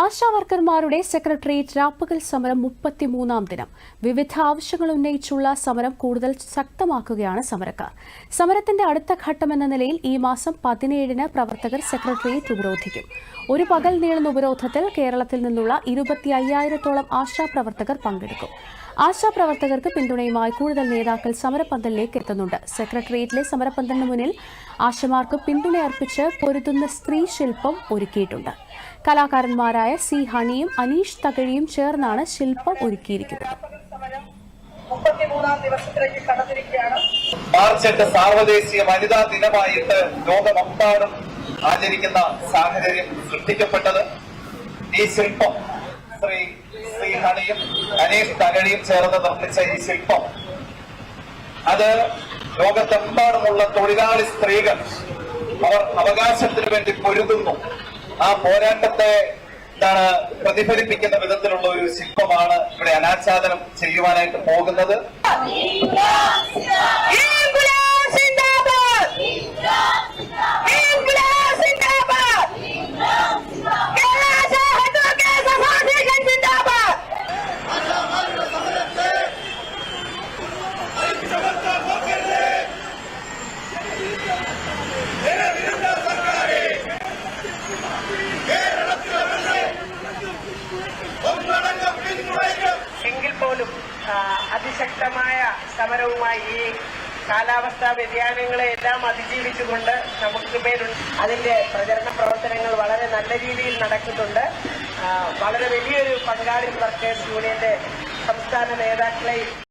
ASHA വർക്കർമാരുടെ secretariat രാപ്പകൽ സമരം മുപ്പത്തിമൂന്നാം ദിനം. വിവിധ ആവശ്യങ്ങൾ ഉന്നയിച്ചുള്ള സമരം കൂടുതൽ ശക്തമാക്കുകയാണ് സമരക്കാർ. സമരത്തിന്റെ അടുത്ത ഘട്ടമെന്ന നിലയിൽ ഈ മാസം പതിനേഴിന് പ്രവർത്തകർ സെക്രട്ടേറിയറ്റ് ഉപരോധിക്കും. ഒരു പകൽ നീളുന്ന ഉപരോധത്തിൽ കേരളത്തിൽ നിന്നുള്ള ഇരുപത്തി അയ്യായിരത്തോളം ആശാപ്രവർത്തകർ പങ്കെടുക്കും. ആശാപ്രവർത്തകർക്ക് പിന്തുണയുമായി കൂടുതൽ നേതാക്കൾ സമരപന്തലിലേക്ക് എത്തുന്നുണ്ട്. സെക്രട്ടേറിയറ്റിലെ സമരപന്തലിന് മുന്നിൽ ആശമാർക്ക് പിന്തുണയർപ്പിച്ച് പൊരുതുന്ന സ്ത്രീ ശില്പം ഒരുക്കിയിട്ടുണ്ട്. കലാകാരന്മാരായ സി ഹണിയും അനീഷ് തകഴിയും ചേർന്നാണ് ശില്പം ഒരുക്കിയിരിക്കുന്നത്. മാർച്ച് എട്ട് സാർവദേശീയ വനിതാ ദിനമായിട്ട് ലോകമെമ്പാടും ആചരിക്കുന്ന സാഹചര്യം സൃഷ്ടിക്കപ്പെട്ടത് ഈ ശില്പം. ശ്രീ ഹണിയും അനീഷ് തകഴിയും ചേർന്ന് നിർമ്മിച്ച ഈ ശില്പം. അത് ലോകത്തെമ്പാടുമുള്ള തൊഴിലാളി സ്ത്രീകൾ അവർ അവകാശത്തിന് വേണ്ടി പൊരുതുന്നു. ആ പോരാട്ടത്തെ എന്താണ് പ്രതിഫലിപ്പിക്കുന്ന വിധത്തിലുള്ള ഒരു ശില്പമാണ് ഇവിടെ അനാച്ഛാദനം ചെയ്യുവാനായിട്ട് പോകുന്നത്. പോലും അതിശക്തമായ സമരവുമായി ഈ കാലാവസ്ഥാ വ്യതിയാനങ്ങളെ എല്ലാം അതിജീവിച്ചുകൊണ്ട് നമുക്ക് പേരുണ്ട് അതിന്റെ പ്രചരണ പ്രവർത്തനങ്ങൾ വളരെ നല്ല രീതിയിൽ നടക്കുന്നുണ്ട്. വളരെ വലിയൊരു പങ്കാളി വർക്കേഴ്സ് യൂണിയന്റെ സംസ്ഥാന നേതാക്കളെ